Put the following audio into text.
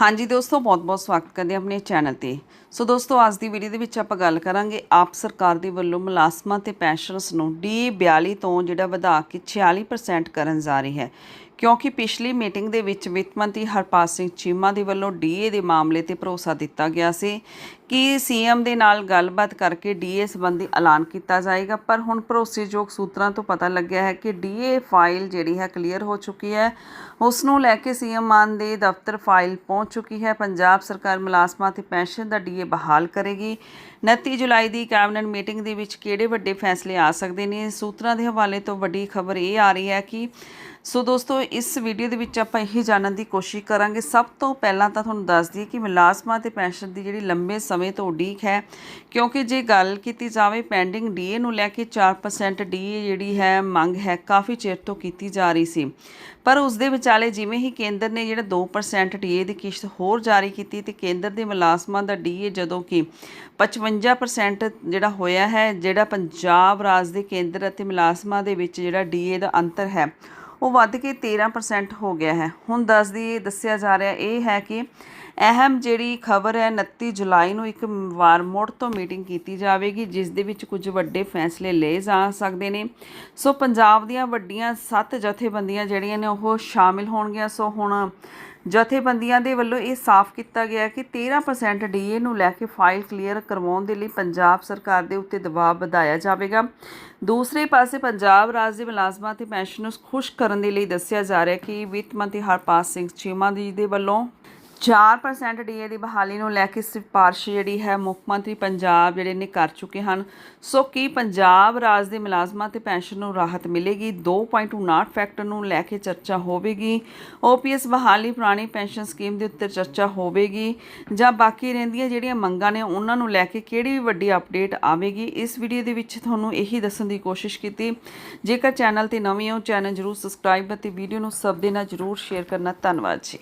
ਹਾਂਜੀ ਦੋਸਤੋ, ਬਹੁਤ-ਬਹੁਤ ਸਵਾਗਤ ਕਰਦੇ ਹਾਂ ਆਪਣੇ ਚੈਨਲ ਤੇ। ਸੋ ਦੋਸਤੋ, ਅੱਜ ਦੀ ਵੀਡੀਓ ਦੇ ਵਿੱਚ ਆਪਾਂ ਗੱਲ ਕਰਾਂਗੇ ਆਪ ਸਰਕਾਰ ਦੇ ਵੱਲੋਂ ਮੁਲਾਜ਼ਮਾਂ ਤੇ ਪੈਨਸ਼ਨਰਸ ਨੂੰ ਡੀ 42 ਤੋਂ ਜਿਹੜਾ ਵਧਾ ਕੇ 46% ਕਰਨ ਜਾ ਰਹੀ ਹੈ। ਕਿਉਂਕਿ ਪਿਛਲੀ ਮੀਟਿੰਗ ਦੇ ਵਿੱਚ ਵਿੱਤ ਮੰਤਰੀ ਹਰਪਾਲ ਸਿੰਘ ਚੀਮਾ ਦੇ ਵੱਲੋਂ ਡੀਏ ਦੇ ਮਾਮਲੇ ਤੇ ਭਰੋਸਾ ਦਿੱਤਾ ਗਿਆ ਸੀ ਕਿ ਸੀਐਮ ਦੇ ਨਾਲ ਗੱਲਬਾਤ ਕਰਕੇ ਡੀਏ ਸੰਬੰਧੀ ਐਲਾਨ ਕੀਤਾ ਜਾਏਗਾ। ਪਰ ਹੁਣ ਭਰੋਸੇਯੋਗ ਸੂਤਰਾਂ ਤੋਂ ਪਤਾ ਲੱਗਿਆ ਹੈ ਕਿ ਡੀਏ ਫਾਈਲ ਜਿਹੜੀ ਹੈ ਕਲੀਅਰ ਹੋ ਚੁੱਕੀ ਹੈ। ਉਸ ਨੂੰ ਲੈ ਕੇ ਸੀਐਮ ਮਾਨ ਦੇ ਦਫ਼ਤਰ ਫਾਈਲ ਪਹੁੰਚ ਚੁੱਕੀ ਹੈ। ਪੰਜਾਬ ਸਰਕਾਰ ਮੁਲਾਜ਼ਮਾਂ ਤੇ ਪੈਨਸ਼ਨ ਦਾ ਡੀਏ ਬਹਾਲ ਕਰੇਗੀ। 29 ਜੁਲਾਈ ਦੀ ਕੈਬਨਿਟ ਮੀਟਿੰਗ ਦੇ ਵਿੱਚ ਕਿਹੜੇ ਵੱਡੇ ਫੈਸਲੇ ਆ ਸਕਦੇ ਨੇ? ਸੂਤਰਾਂ ਦੇ ਹਵਾਲੇ ਤੋਂ ਵੱਡੀ ਖਬਰ ਇਹ ਆ ਰਹੀ ਹੈ ਕਿ ਸੋ ਦੋਸਤੋ, ਇਸ ਵੀਡੀਓ ਦੇ ਵਿੱਚ ਆਪਾਂ ਇਹੀ ਜਾਣਨ ਦੀ ਕੋਸ਼ਿਸ਼ ਕਰਾਂਗੇ। ਸਭ ਤੋਂ ਪਹਿਲਾਂ ਤਾਂ ਤੁਹਾਨੂੰ ਦੱਸ ਦਈਏ ਕਿ ਮੁਲਾਜ਼ਮਾਂ ਤੇ ਪੈਨਸ਼ਨ ਦੀ ਜਿਹੜੀ ਲੰਬੇ ਸਮੇਂ ਤੋਂ ਉਡੀਕ ਹੈ, ਕਿਉਂਕਿ ਜੇ ਗੱਲ ਕੀਤੀ ਜਾਵੇ ਪੈਂਡਿੰਗ ਡੀਏ ਨੂੰ ਲੈ ਕੇ 4% ਡੀਏ ਜਿਹੜੀ ਹੈ, ਮੰਗ ਹੈ, ਕਾਫੀ ਚਿਰ ਤੋਂ ਕੀਤੀ ਜਾ ਰਹੀ ਸੀ। ਪਰ ਉਸ ਦੇ ਵਿਚਾਲੇ ਜਿਵੇਂ ਹੀ ਕੇਂਦਰ ਨੇ ਜਿਹੜਾ 2% ਡੀਏ ਦੀ ਕਿਸ਼ਤ ਹੋਰ ਜਾਰੀ ਕੀਤੀ ਤੇ ਕੇਂਦਰ ਦੇ ਮੁਲਾਜ਼ਮਾਂ ਦਾ ਡੀਏ ਜਦੋਂ ਕਿ 55% ਜਿਹੜਾ ਹੋਇਆ ਹੈ, ਜਿਹੜਾ ਪੰਜਾਬ ਰਾਜ ਦੇ ਕੇਂਦਰ ਅਤੇ ਮੁਲਾਜ਼ਮਾਂ ਦੇ ਵਿੱਚ ਜਿਹੜਾ ਡੀਏ ਦਾ ਅੰਤਰ ਹੈ ਉਹ ਵੱਧ ਕੇ 13% ਹੋ ਗਿਆ ਹੈ। ਹੁਣ ਦੱਸ ਦੀ, ਦੱਸਿਆ ਜਾ ਰਿਹਾ ਇਹ ਹੈ ਕਿ ਅਹਿਮ ਜਿਹੜੀ ਖਬਰ ਹੈ 29 ਜੁਲਾਈ ਨੂੰ ਇੱਕ ਵਾਰ ਮੁੜ ਤੋਂ ਮੀਟਿੰਗ ਕੀਤੀ ਜਾਵੇਗੀ, ਜਿਸ ਦੇ ਵਿੱਚ ਕੁਝ ਵੱਡੇ ਫੈਸਲੇ ਲਏ ਜਾ ਸਕਦੇ ਨੇ। ਸੋ ਪੰਜਾਬ ਦੀਆਂ ਵੱਡੀਆਂ ਸੱਤ ਜਥੇਬੰਦੀਆਂ ਜਿਹੜੀਆਂ ਨੇ ਉਹ ਸ਼ਾਮਿਲ ਹੋਣਗੀਆਂ। ਸੋ ਹੁਣ ਜਥੇਬੰਦੀਆਂ ਦੇ ਵੱਲੋਂ ਇਹ ਸਾਫ਼ ਕੀਤਾ ਗਿਆ ਕਿ 13% ਡੀਏ ਨੂੰ ਲੈ ਕੇ ਫਾਈਲ ਕਲੀਅਰ ਕਰਵਾਉਣ ਦੇ ਲਈ ਪੰਜਾਬ ਸਰਕਾਰ ਦੇ ਉੱਤੇ ਦਬਾਅ ਵਧਾਇਆ ਜਾਵੇਗਾ। ਦੂਸਰੇ ਪਾਸੇ ਪੰਜਾਬ ਰਾਜ ਦੇ ਮੁਲਾਜ਼ਮਾਂ ਤੇ ਪੈਨਸ਼ਨਰਸ ਖੁਸ਼ ਕਰਨ ਦੇ ਲਈ ਦੱਸਿਆ ਜਾ ਰਿਹਾ ਕਿ ਵਿੱਤ ਮੰਤਰੀ ਹਰਪਾਲ ਸਿੰਘ ਚੀਮਾ ਜੀ ਦੇ ਵੱਲੋਂ 4% ਡੀਏ ਦੀ ਬਹਾਲੀ ਨੂੰ ਲੈ ਕੇ ਸਿਫਾਰਿਸ਼ ਜਿਹੜੀ ਹੈ ਮੁੱਖ ਮੰਤਰੀ ਪੰਜਾਬ ਜਿਹੜੇ ਨੇ ਕਰ ਚੁੱਕੇ ਹਨ। ਸੋ ਕੀ ਪੰਜਾਬ ਰਾਜ ਦੇ ਮੁਲਾਜ਼ਮਾਂ ਤੇ ਪੈਨਸ਼ਨ ਨੂੰ ਰਾਹਤ ਮਿਲੇਗੀ? 2.59 ਫੈਕਟਰ ਨੂੰ ਲੈ ਕੇ ਚਰਚਾ ਹੋਵੇਗੀ। ਓਪੀਐਸ ਬਹਾਲੀ ਪੁਰਾਣੀ ਪੈਨਸ਼ਨ ਸਕੀਮ ਦੇ ਉੱਤੇ ਚਰਚਾ ਹੋਵੇਗੀ। ਜਾਂ ਬਾਕੀ ਰਹਿੰਦੀਆਂ ਜਿਹੜੀਆਂ ਮੰਗਾਂ ਨੇ ਉਹਨਾਂ ਨੂੰ ਲੈ ਕੇ ਕਿਹੜੀ ਵੱਡੀ ਅਪਡੇਟ ਆਵੇਗੀ? ਇਸ ਵੀਡੀਓ ਦੇ ਵਿੱਚ ਤੁਹਾਨੂੰ ਇਹੀ ਦੱਸਣ ਦੀ ਕੋਸ਼ਿਸ਼ ਕੀਤੀ। ਜੇਕਰ ਚੈਨਲ ਤੇ ਨਵੇਂ ਹੋ, ਚੈਨਲ ਜਰੂਰ ਸਬਸਕ੍ਰਾਈਬ ਅਤੇ ਵੀਡੀਓ ਨੂੰ ਸਭ ਦੇ ਨਾਲ ਜਰੂਰ ਸ਼ੇਅਰ ਕਰਨਾ। ਧੰਨਵਾਦ ਜੀ।